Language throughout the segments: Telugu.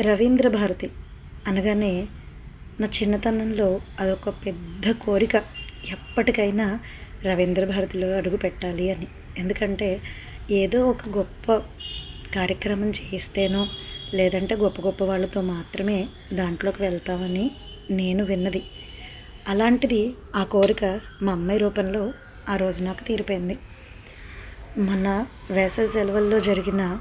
రవీంద్ర భారతి అనగానే నా చిన్నతనంలో అదొక పెద్ద కోరిక. ఎప్పటికైనా రవీంద్ర భారతిలో అడుగు పెట్టాలి అని. ఎందుకంటే ఏదో ఒక గొప్ప కార్యక్రమం చేస్తేనో లేదంటే గొప్ప గొప్ప వాళ్ళతో మాత్రమే దాంట్లోకి వెళ్తామని నేను విన్నది. అలాంటిది ఆ కోరిక మా అమ్మాయి రూపంలో ఆ రోజు నాకు తీరిపోయింది. మన వేసవి సెలవుల్లో జరిగిన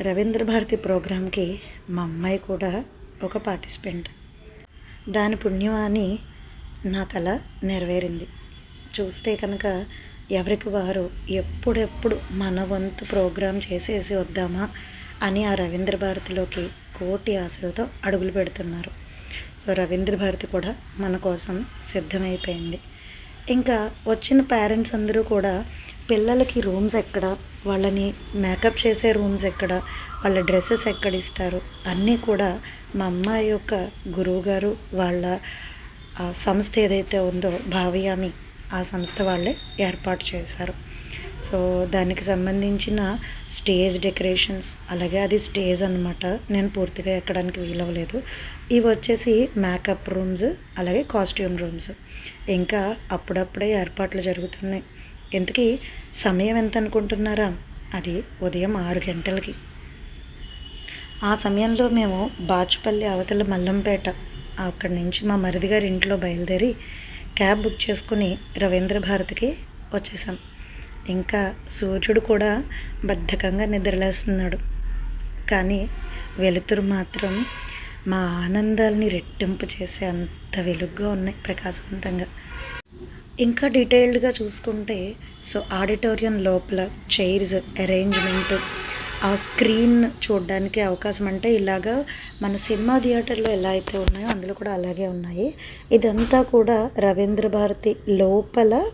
రవీంద్ర భారతి ప్రోగ్రాంకి మా అమ్మాయి కూడా ఒక పార్టిసిపెంట్. దాని పుణ్యమాని అని నా కళ నెరవేరింది. చూస్తే కనుక ఎవరికి వారు ఎప్పుడెప్పుడు మన వంతు ప్రోగ్రాం చేసేసి వద్దామా అని ఆ రవీంద్ర భారతిలోకి కోటి ఆశలతో అడుగులు పెడుతున్నారు. సో రవీంద్ర భారతి కూడా మన కోసం సిద్ధమైపోయింది. ఇంకా వచ్చిన పేరెంట్స్ అందరూ కూడా పిల్లలకి రూమ్స్ ఎక్కడ? వాళ్ళని మేకప్ చేసే రూమ్స్ ఎక్కడ? వాళ్ళ డ్రెస్సెస్ ఎక్కడ ఇస్తారు? అన్నీ కూడా మా అమ్మాయి యొక్క గురువు గారు వాళ్ళ సంస్థ ఏదైతే ఉందో భావియామి ఆ సంస్థ వాళ్ళే ఏర్పాటు చేశారు. సో దానికి సంబంధించిన స్టేజ్ డెకరేషన్స్ అలాగే అది స్టేజ్ అనమాట నేను పూర్తిగా ఎక్కడానికి వీలవ్వలేదు. ఇవి వచ్చేసి మేకప్ రూమ్స్ అలాగే కాస్ట్యూమ్ రూమ్స్. ఇంకా అప్పుడప్పుడే ఏర్పాట్లు జరుగుతున్నాయి. ఇంతకీ సమయం ఎంత అనుకుంటున్నారా అది ఉదయం ఆరు గంటలకి. ఆ సమయంలో మేము బాచుపల్లి అవతల మల్లంపేట అక్కడి నుంచి మా మరిది గారి ఇంట్లో బయలుదేరి క్యాబ్ బుక్ చేసుకుని రవీంద్ర భారతికి వచ్చేసాం ఇంకా సూర్యుడు కూడా బద్ధకంగా నిద్రలేస్తున్నాడు. కానీ వెలుతురు మాత్రం మా ఆనందాల్ని రెట్టింపు చేసే అంత వెలుగ్గా ఉన్నాయి ప్రకాశవంతంగా. ఇంకా డీటెయిల్డ్గా చూసుకుంటే సో ఆడిటోరియం లోపల చైర్స్ అరేంజ్మెంట్ ఆ స్క్రీన్ చూడడానికి అవకాశం అంటే ఇలాగా మన సినిమా థియేటర్లో ఎలా అయితే ఉన్నాయో అందులో కూడా అలాగే ఉన్నాయి. ఇదంతా కూడా రవీంద్ర భారతి లోపల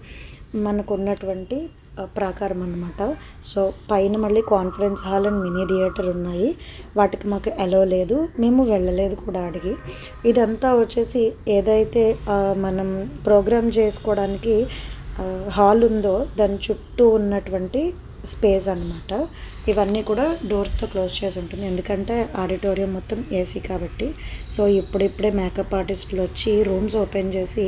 మనకున్నటువంటి ప్రాకారం అనమాట సో పైన మళ్ళీ conference hall and mini theatre ఉన్నాయి. వాటికి మాకు ఎలో లేదు. మేము వెళ్ళలేదు కూడా అడిగి. ఇదంతా వచ్చేసి ఏదైతే మనం ప్రోగ్రామ్ చేసుకోవడానికి హాల్ ఉందో దాని చుట్టూ ఉన్నటువంటి స్పేస్ అన్నమాట. ఇవన్నీ కూడా డోర్స్తో క్లోజ్ చేసి ఉంటుంది. ఎందుకంటే ఆడిటోరియం మొత్తం ఏసీ కాబట్టి. సో ఇప్పుడిప్పుడే మేకప్ ఆర్టిస్టులు వచ్చి రూమ్స్ ఓపెన్ చేసి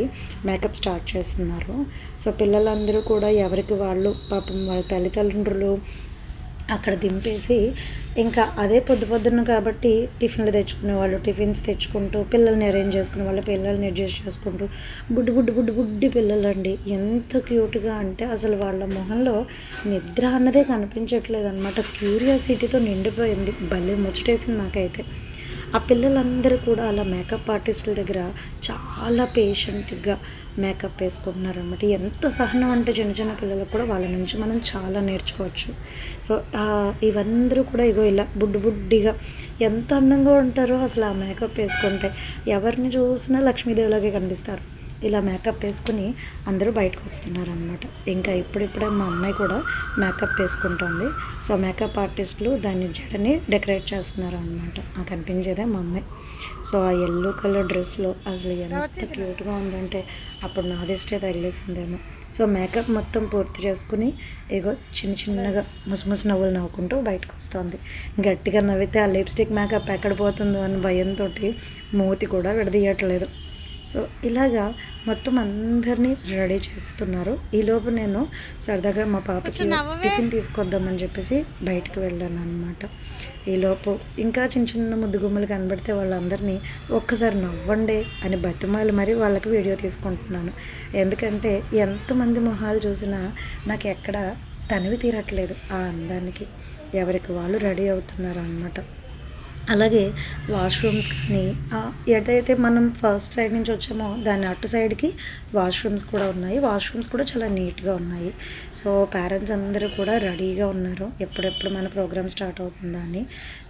మేకప్ స్టార్ట్ చేస్తున్నారు. సో పిల్లలందరూ కూడా ఎవరికి వాళ్ళు పాపం వాళ్ళ తల్లిదండ్రులు అక్కడ దింపేసి ఇంకా అదే పొద్దు పొద్దున్న కాబట్టి టిఫిన్లు తెచ్చుకునే వాళ్ళు టిఫిన్స్ తెచ్చుకుంటూ పిల్లల్ని అరేంజ్ చేసుకునే వాళ్ళు పిల్లల్ని అడ్జస్ట్ చేసుకుంటూ బుడ్డి బుడ్డి బుడ్డి బుడ్డి పిల్లలండి. ఎంత క్యూట్గా అంటే అసలు వాళ్ళ మొహంలో నిద్ర అన్నదే కనిపించట్లేదు అనమాట క్యూరియాసిటీతో నిండిపోయింది. భలే ముచ్చటేసింది నాకైతే. ఆ పిల్లలందరూ కూడా అలా మేకప్ ఆర్టిస్టుల దగ్గర చాలా పేషెంట్గా మేకప్ వేసుకుంటున్నారనమాట ఎంత సహనం అంటే చిన్న చిన్న పిల్లలకు కూడా వాళ్ళ నుంచి మనం చాలా నేర్చుకోవచ్చు. సో ఇవందరూ కూడా ఇగో ఇలా బుడ్డు బుడ్డిగా ఎంత అందంగా ఉంటారో అసలు ఆ మేకప్ వేసుకుంటే ఎవరిని చూసినా లక్ష్మీదేవిలాగే కనిపిస్తారు. ఇలా మేకప్ వేసుకుని అందరూ బయటకు వస్తున్నారు అనమాట ఇంకా ఇప్పుడిప్పుడే మా అమ్మాయి కూడా మేకప్ వేసుకుంటుంది. సో మేకప్ ఆర్టిస్టులు దాన్ని జడని డెకరేట్ చేస్తున్నారు అనమాట నాకు కనిపించేదే మా అమ్మాయి. సో ఆ ఎల్లో కలర్ డ్రెస్లో అసలు ఎంత క్యూట్గా ఉందంటే అప్పుడు నా దిష్టే తగిలేసిందేమో సో మేకప్ మొత్తం పూర్తి చేసుకుని ఏగో చిన్న చిన్నగా ముసిముసి నవ్వులు నవ్వుకుంటూ బయటకు వస్తుంది. గట్టిగా నవ్వితే ఆ లిప్స్టిక్ మేకప్ ఎక్కడ పోతుందో అని భయంతో మూతి కూడా విడదీయట్లేదు. సో ఇలాగా మొత్తం అందరినీ రెడీ చేస్తున్నారు. ఈలోపు నేను సరదాగా మా పాపకి టిఫిన్ తీసుకొద్దామని చెప్పేసి బయటకు వెళ్ళాను అనమాట ఈలోపు ఇంకా చిన్న చిన్న ముద్దుగుమ్మలు కనబడితే వాళ్ళందరినీ ఒక్కసారి నవ్వండి అని బతిమాలి మరి వాళ్ళకి వీడియో తీసుకుంటున్నాను. ఎందుకంటే ఎంతమంది మొహాలు చూసినా నాకు ఎక్కడ తనివి తీరట్లేదు ఆ అందానికి. ఎవరికి వాళ్ళు రెడీ అవుతున్నారు అనమాట అలాగే వాష్రూమ్స్ కానీ ఎటైతే మనం ఫస్ట్ సైడ్ నుంచి వచ్చామో దాని అటు సైడ్కి వాష్రూమ్స్ కూడా ఉన్నాయి. వాష్రూమ్స్ కూడా చాలా నీట్గా ఉన్నాయి. సో పేరెంట్స్ అందరూ కూడా రెడీగా ఉన్నారు. ఎప్పుడెప్పుడు మన ప్రోగ్రామ్ స్టార్ట్ అవుతుందా అని.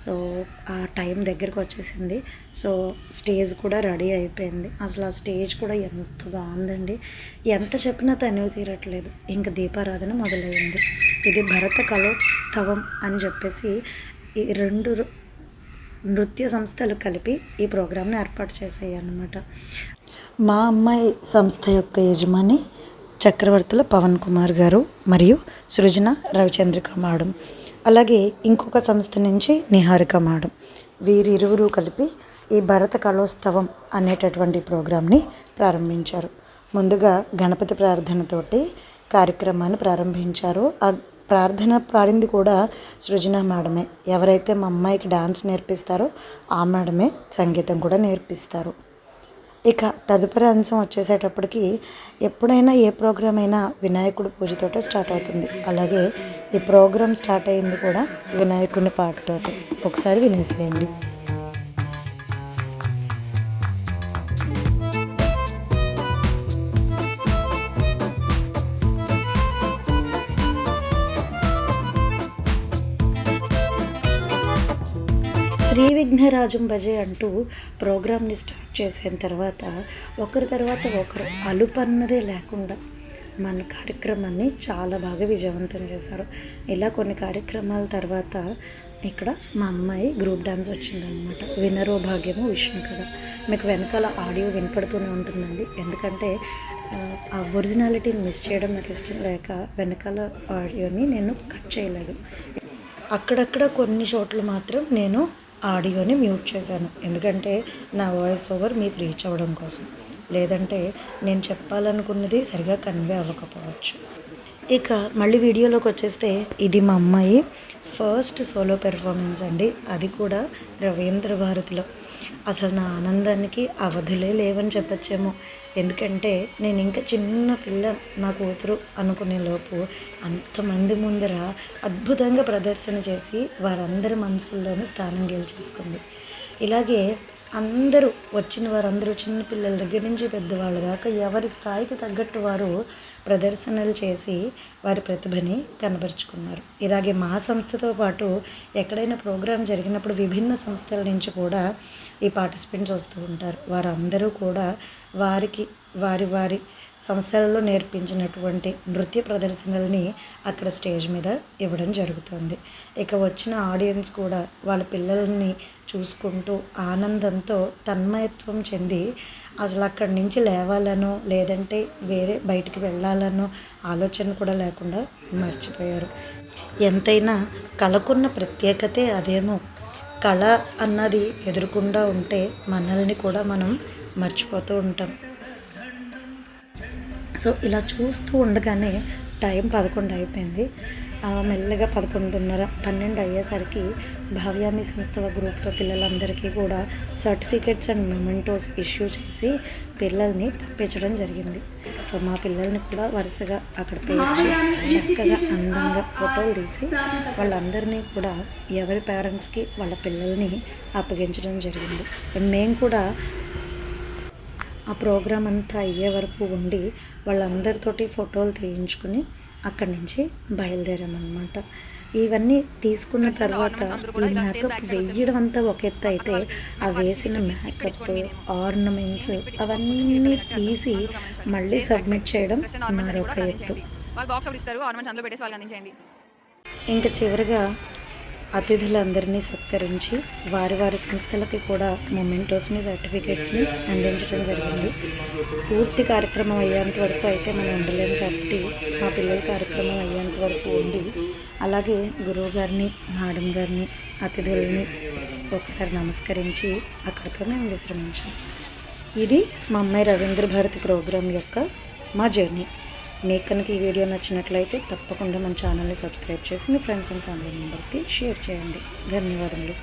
సో ఆ టైం దగ్గరకు వచ్చేసింది. సో స్టేజ్ కూడా రెడీ అయిపోయింది. అసలు ఆ స్టేజ్ కూడా ఎంత బాగుందండి. ఎంత చెప్పినా తనివి తీరట్లేదు. ఇంకా దీపారాధన మొదలైంది. ఇది భరత కళోత్సవం అని చెప్పేసి ఈ రెండు నృత్య సంస్థలు కలిపి ఈ ప్రోగ్రామ్ని ఏర్పాటు చేసాయి అన్నమాట మా అమ్మాయి సంస్థ యొక్క యజమాని చక్రవర్తుల పవన్ కుమార్ గారు మరియు సృజన రవిచంద్రిక మేడం. అలాగే ఇంకొక సంస్థ నుంచి నిహారిక మేడం. వీరిరువురు కలిపి ఈ భరత కళోత్సవం అనేటటువంటి ప్రోగ్రాంని ప్రారంభించారు. ముందుగా గణపతి ప్రార్థనతోటి కార్యక్రమాన్ని ప్రారంభించారు. ఆ ప్రార్థన పాడింది కూడా సృజన మేడమే. ఎవరైతే మా అమ్మాయికి డాన్స్ నేర్పిస్తారో ఆ మేడమే సంగీతం కూడా నేర్పిస్తారు. ఇక తదుపరి అంశం వచ్చేసేటప్పటికి ఎప్పుడైనా ఏ ప్రోగ్రామ్ అయినా వినాయకుడు పూజతోటే స్టార్ట్ అవుతుంది. అలాగే ఈ ప్రోగ్రామ్ స్టార్ట్ అయింది కూడా వినాయకుడిని పాటతోటి. ఒకసారి వినేసేయండి శ్రీ విఘ్నరాజం భజే అంటూ ప్రోగ్రామ్ని స్టార్ట్ చేసిన తర్వాత ఒకరి తర్వాత ఒకరు అలుపన్నదే లేకుండా మన కార్యక్రమాన్ని చాలా బాగా విజయవంతం చేశారు. ఇలా కొన్ని కార్యక్రమాల తర్వాత ఇక్కడ మా అమ్మాయి గ్రూప్ డాన్స్ వచ్చిందనమాట వినరో భాగ్యము విష్ణు కదా మీకు వెనకాల ఆడియో వినపడుతూనే ఉంటుందండి. ఎందుకంటే ఆ, ఆ ఒరిజినాలిటీని మిస్ చేయడం నాకు ఇష్టం లేక వెనకాల ఆడియోని నేను కట్ చేయలేదు. అక్కడక్కడ కొన్ని చోట్ల మాత్రం నేను ఆడియోని మ్యూట్ చేశాను. ఎందుకంటే నా వాయిస్ ఓవర్ మీకు రీచ్ అవ్వడం కోసం. లేదంటే నేను చెప్పాలనుకున్నది సరిగా కన్వే అవ్వకపోవచ్చు. ఇక మళ్ళీ వీడియోలోకి వచ్చేస్తే ఇది మా అమ్మాయి. ఫస్ట్ సోలో పెర్ఫార్మెన్స్ అండి. అది కూడా రవీంద్ర భారతిలో. అసలు నా ఆనందానికి అవధులే లేవని చెప్పచ్చేమో. ఎందుకంటే నేను ఇంకా చిన్న పిల్ల నా కూతురు అనుకునే లోపు అంతమంది ముందర అద్భుతంగా ప్రదర్శన చేసి వారందరి మనసుల్లోనూ స్థానం గెలిచేసుకుంది. ఇలాగే అందరూ వచ్చిన వారందరూ చిన్న పిల్లల దగ్గర నుంచి పెద్దవాళ్ళ దాకా ఎవరి స్థాయికి తగ్గట్టు వారు ప్రదర్శనలు చేసి వారి ప్రతిభని కనబరుచుకున్నారు. ఇలాగే మా సంస్థతో పాటు ఎక్కడైనా ప్రోగ్రాం జరిగినప్పుడు విభిన్న సంస్థల నుంచి కూడా ఈ పార్టిసిపెంట్స్ వస్తూ ఉంటారు. వారందరూ కూడా వారికి వారి వారి సంస్థలలో నేర్పించినటువంటి నృత్య ప్రదర్శనల్ని అక్కడ స్టేజ్ మీద ఇవ్వడం జరుగుతుంది. ఇక వచ్చిన ఆడియన్స్ కూడా వాళ్ళ పిల్లల్ని చూసుకుంటూ ఆనందంతో తన్మయత్వం చెంది అసలు అక్కడి నుంచి లేవాలనో లేదంటే వేరే బయటికి వెళ్ళాలనో ఆలోచన కూడా లేకుండా మర్చిపోయారు. ఎంతైనా కళకున్న ప్రత్యేకతే అదేమో. కళ అన్నది ఎదురుకుండా ఉంటే మనల్ని కూడా మనం మర్చిపోతూ ఉంటాం. సో ఇలా చూస్తూ ఉండగానే టైం పదకొండు అయిపోయింది. మెల్లగా పదకొండున్నర పన్నెండు అయ్యేసరికి భావ్యామి సంస్థ గ్రూప్లో పిల్లలందరికీ కూడా సర్టిఫికెట్స్ అండ్ మొమెంటోస్ ఇష్యూ చేసి పిల్లల్ని పంపించడం జరిగింది. సో మా పిల్లల్ని కూడా వరుసగా అక్కడ పేర్చి చక్కగా అందంగా ఫోటోలు తీసి వాళ్ళందరినీ కూడా ఎవరి పేరెంట్స్కి వాళ్ళ పిల్లల్ని అప్పగించడం జరిగింది. మేము కూడా ఆ ప్రోగ్రాం అంతా అయ్యే వరకు ఉండి వాళ్ళందరితోటి ఫోటోలు తీయించుకుని అక్కడి నుంచి బయలుదేరామన్నమాట. ఇవన్నీ తీసుకున్న తర్వాత ఈ మేకప్ వేయడం అంతా ఒక ఎత్తు అయితే ఆ వేసిన మేకప్ ఆర్నమెంట్స్ అవన్నీ తీసి మళ్ళీ సబ్మిట్ చేయడం మరొక ఎత్తు. వాళ్ళు బాక్స్ ఒకటి ఇస్తారు ఆర్నమెంట్స్ అందులో పెట్టేసి వాళ్ళకి అందించండి ఇంకా చివరిగా అతిథులందరినీ సత్కరించి వారి వారి సంస్థలకి కూడా మొమెంటోస్ని సర్టిఫికేట్స్ని అందించడం జరిగింది. పూర్తి కార్యక్రమం అయ్యేంత వరకు అయితే మనం ఉండలేము కాబట్టి మా పిల్లల కార్యక్రమం అయ్యేంత వరకు ఉండి అలాగే గురువు గారిని మేడం గారిని అతిథులని ఒకసారి నమస్కరించి అక్కడితో మేము విశ్రమించాం. ఇది మా అమ్మాయి రవీంద్ర భారతి ప్రోగ్రాం యొక్క మా జర్నీ. మీకు కనుక ఈ వీడియో నచ్చినట్లయితే తప్పకుండా మన ఛానల్ని సబ్స్క్రైబ్ చేసి మీ ఫ్రెండ్స్ అండ్ ఫ్యామిలీ మెంబర్స్కి షేర్ చేయండి. ధన్యవాదములు.